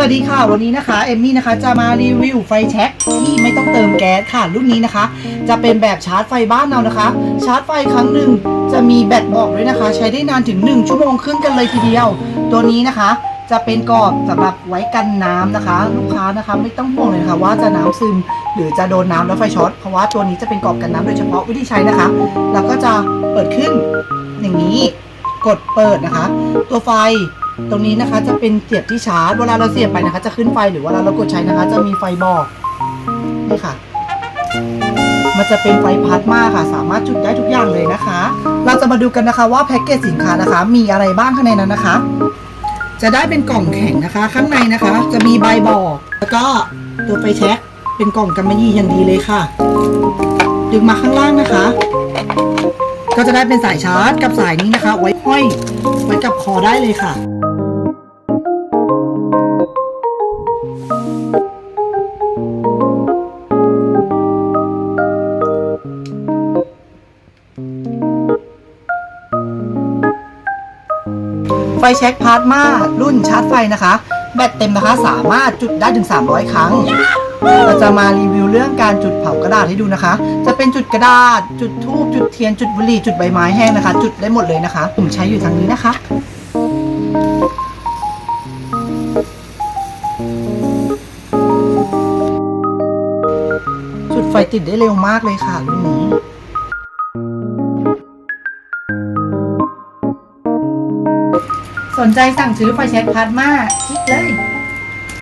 วัสดีค่ะ วันนี้นะคะเอมมี่นะคะจะมารีวิวไฟแช็กที่ไม่ต้องเติมแก๊สค่ะรุ่นนี้นะคะ จะเป็นแบบชาร์จไฟบ้านเรานะคะ ชาร์จไฟครั้งหนึ่งจะมีแบตบอกด้วยนะคะ ใช้ได้นานถึง 1 ชั่วโมงครึ่งกันเลยทีเดียว ตัวนี้นะคะ จะเป็นกรอบสำหรับไว้กันน้ำนะคะ ลูกค้านะคะไม่ต้องห่วงเลยนะคะว่าจะน้ำซึม หรือจะโดนน้ำแล้วไฟช็อตเพราะว่าตัวนี้จะเป็นกรอบกันน้ำโดยเฉพาะวิธีใช้นะคะ แล้วก็จะเปิดขึ้นอย่างนี้กดเปิดนะคะ ตัวไฟ ตรงนี้นะคะจะเป็นเสียบที่ชาร์จ เวลาเราเสียบไปนะคะ จะขึ้นไฟหรือเวลาเรากดใช้นะคะ จะมีไฟบอกนี่ค่ะ มันจะเป็นไฟพัดมากค่ะ สามารถจุดได้ทุกอย่างเลยนะคะ เราจะมาดูกันนะคะว่าแพ็กเกจสินค้านะคะ มีอะไรบ้างข้างในนั้นนะคะ จะได้เป็นกล่องแข็งนะคะ ข้างในนะคะ จะมีใบบอก แล้วก็ตัวไฟแช็กเป็นกล่องกำมะหยี่อย่างดีเลยค่ะ ดึงมาข้างล่างนะคะ ก็จะได้เป็นสายชาร์จกับสายนี้นะคะ ไว้ห้อยไว้กับคอได้เลยค่ะไฟแช็กพาร์ทมารุ่นชาร์จไฟนะคะ แบตเต็มนะคะ สามารถจุดได้ถึง 300 ครั้ง เราจะมารีวิวเรื่องการจุดเผากระดาษให้ดูนะคะ จะเป็นจุดกระดาษ จุดทูบจุดเทียน จุดบุหรี่ จุดใบไม้แห้งนะคะ จุดได้หมดเลยนะคะผมใช้อยู่ทางนี้นะคะจุดไฟติดได้เร็วมากเลยค่ะรุ่นนี้สนใจสั่งซื้อไฟแช็กพาร์ทมาคลิกเลย